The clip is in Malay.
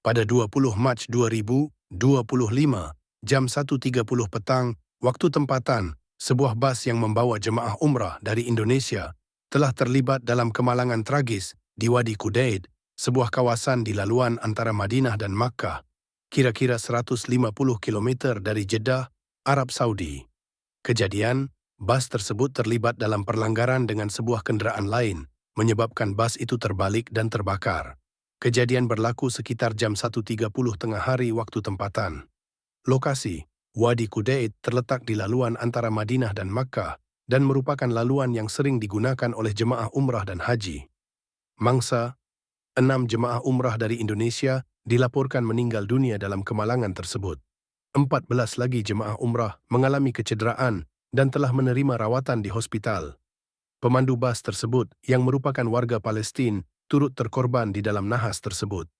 pada 20 Mac 2025 jam 1.30 petang waktu tempatan sebuah bas yang membawa jemaah umrah dari Indonesia telah terlibat dalam kemalangan tragis di Wadi Kudaid, sebuah kawasan di laluan antara Madinah dan Makkah, kira-kira 150 km dari Jeddah, Arab Saudi. Kejadian, bas tersebut terlibat dalam perlanggaran dengan sebuah kenderaan lain, menyebabkan bas itu terbalik dan terbakar. Kejadian berlaku sekitar jam 1.30 tengah hari waktu tempatan. Lokasi, Wadi Kudaid terletak di laluan antara Madinah dan Makkah dan merupakan laluan yang sering digunakan oleh jemaah umrah dan haji. Mangsa, enam jemaah umrah dari Indonesia dilaporkan meninggal dunia dalam kemalangan tersebut. 14 lagi jemaah umrah mengalami kecederaan dan telah menerima rawatan di hospital. Pemandu bas tersebut yang merupakan warga Palestin turut terkorban di dalam nahas tersebut.